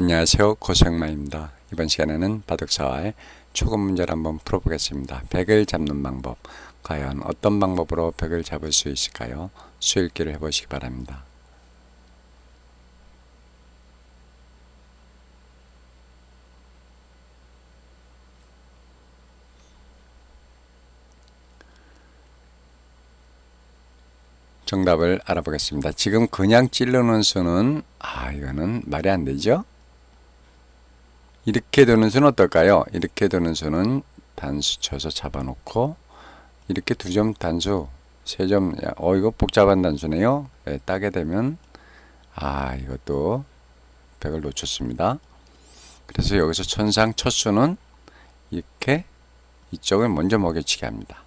안녕하세요. 고생마입니다. 이번 시간에는 바둑사활 초급 문제를 한번 풀어보겠습니다. 백을 잡는 방법. 과연 어떤 방법으로 백을 잡을 수 있을까요? 수읽기를 해보시기 바랍니다. 정답을 알아보겠습니다. 지금 그냥 찌르는 수는 아 이거는 말이 안 되죠? 이렇게 되는 수는 어떨까요? 이렇게 되는 수는 단수 쳐서 잡아놓고 이렇게 두 점 단수 세 점 어 이거 복잡한 단수네요. 네, 따게 되면 아 이것도 백을 놓쳤습니다. 그래서 여기서 천상 첫 수는 이렇게 이쪽을 먼저 먹여치기 합니다.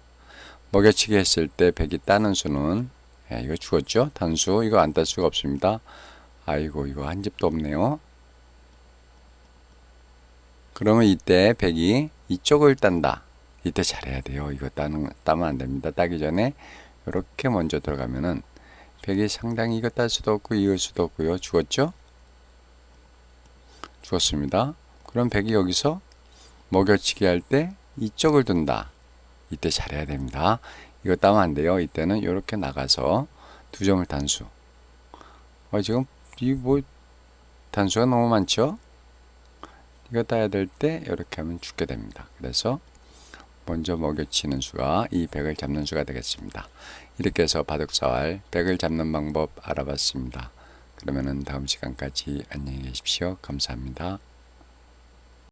먹여치기 했을 때 백이 따는 수는 예, 이거 죽었죠? 단수 이거 안 딸 수가 없습니다. 아이고 이거 한 집도 없네요. 그러면 이때 백이 이쪽을 딴다. 이때 잘해야 돼요. 이거 따는 따면 안 됩니다. 따기 전에 이렇게 먼저 들어가면은 백이 상당히 이거 딸 수도 없고 이을 수도 없고요. 죽었죠? 죽었습니다. 그럼 백이 여기서 먹여치기 할 때 이쪽을 둔다. 이때 잘해야 됩니다. 이거 따면 안 돼요. 이때는 이렇게 나가서 두 점을 단수. 어, 지금 이 뭐 단수가 너무 많죠? 이거 따야 될 때 이렇게 하면 죽게 됩니다. 그래서 먼저 먹여치는 수가 이 백을 잡는 수가 되겠습니다. 이렇게 해서 바둑사활 백을 잡는 방법 알아봤습니다. 그러면은 다음 시간까지 안녕히 계십시오. 감사합니다.